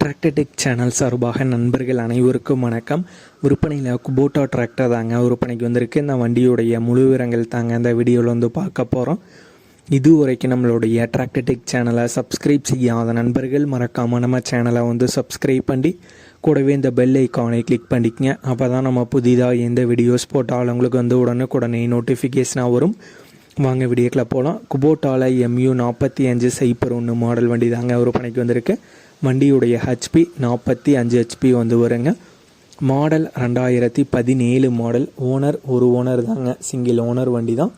Tractor Tech channel சார்பாக நண்பர்கள் அனைவருக்கும் வணக்கம். விற்பனையில் குபோட்டா டிராக்டர் தாங்க விற்பனைக்கு வந்திருக்கு. இந்த வண்டியுடைய முழு விவரங்கள் தாங்க இந்த வீடியோவில் வந்து பார்க்க போகிறோம் இது வரைக்கும் நம்மளுடைய டிராக்டர்டெக் சேனலை சப்ஸ்கிரைப் செய்யாத நண்பர்கள் மறக்காமல் நம்ம சேனலை வந்து சப்ஸ்கிரைப் பண்ணி கூடவே இந்த பெல் ஐக்கானை கிளிக் பண்ணிக்கங்க. அப்போ தான் நம்ம புதிதாக எந்த வீடியோஸ் போட்டாலும் உங்களுக்கு வந்து உடனுக்குடனே நோட்டிஃபிகேஷனாக வரும். வாங்க வீடியோக்கில் போகலாம் குபோட்டாவில் எம்யூ நாற்பத்தி அஞ்சு சைப்பர் ஒன்று மாடல் வண்டி தாங்க விற்பனைக்கு வந்திருக்கு. வண்டியுடைய ஹெச்பி நாற்பத்தி அஞ்சு ஹெச்பி வந்து வருங்க. மாடல் ரெண்டாயிரத்தி பதினேழு மாடல் ஓனர் ஒரு ஓனர் தாங்க. சிங்கிள் ஓனர் வண்டி தான்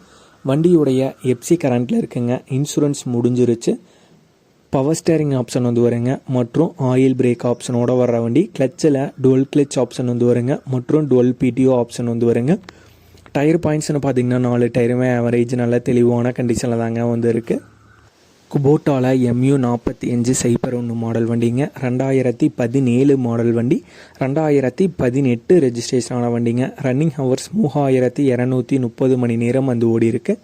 வண்டியுடைய எப்சி கரண்ட்டில் இருக்குங்க. இன்சூரன்ஸ் முடிஞ்சிருச்சு. பவர் ஸ்டேரிங் ஆப்ஷன் வந்து வருங்க. மற்றும் ஆயில் பிரேக் ஆப்ஷனோட வர்ற வண்டி. கிளச்சில் டுவெல் கிளச் ஆப்ஷன் வந்து வருங்க. மற்றும் டுவெல் பிடிஓ ஆப்ஷன் வந்து வருங்க. டயர் பாயிண்ட்ஸ்னு பார்த்தீங்கன்னா நாலு டயருமே ஆவரேஜ் நல்ல தெளிவான கண்டிஷனில் தாங்க வந்து இருக்குது குபோட்டாவில் எம்யூ நாற்பத்தி அஞ்சு சைப்பர் ஒன்று மாடல் வண்டிங்க. ரெண்டாயிரத்தி பதினேழு மாடல் வண்டி. ரெண்டாயிரத்தி பதினெட்டு ரெஜிஸ்ட்ரேஷன் ஆன வண்டிங்க. ரன்னிங் ஹவர்ஸ் மூவாயிரத்தி இரநூத்தி முப்பது மணி நேரம் வந்து ஓடி இருக்கு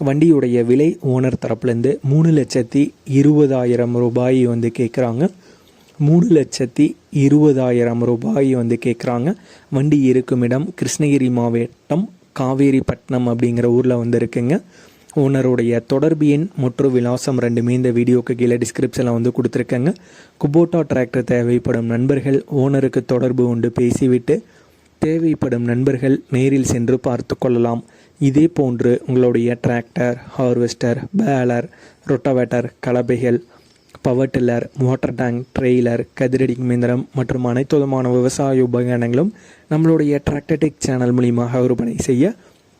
வண்டியுடைய விலை ஓனர் தரப்புலேருந்து மூணு லட்சத்தி இருபதாயிரம் ரூபாய் வந்து கேட்குறாங்க மூணு லட்சத்தி இருபதாயிரம் ரூபாய் வந்து கேட்குறாங்க வண்டி இருக்கும் இடம் கிருஷ்ணகிரி மாவட்டம் காவேரிப்பட்டினம் அப்படிங்கிற ஊரில் வந்து இருக்குங்க. ஓனருடைய தொடர்பு எண் மற்றும் விலாசம் ரெண்டுமே இந்த வீடியோக்கு கீழே டிஸ்கிரிப்ஷனில் வந்து கொடுத்துருக்கேங்க. குபோட்டா டிராக்டர் தேவைப்படும் நண்பர்கள் ஓனருக்கு தொடர்பு கொண்டு பேசிவிட்டு தேவைப்படும் நண்பர்கள் நேரில் சென்று பார்த்து கொள்ளலாம். இதே போன்று உங்களுடைய tractor harvester baler rotavator கலப்பைகள் power tiller water tank trailer கதிரடி மிந்திரம் மற்றும் அனைத்து விதமான விவசாய உபகரணங்களும் நம்மளுடைய டிராக்டர்டெக் சேனல் மூலியமாக விற்பனை செய்ய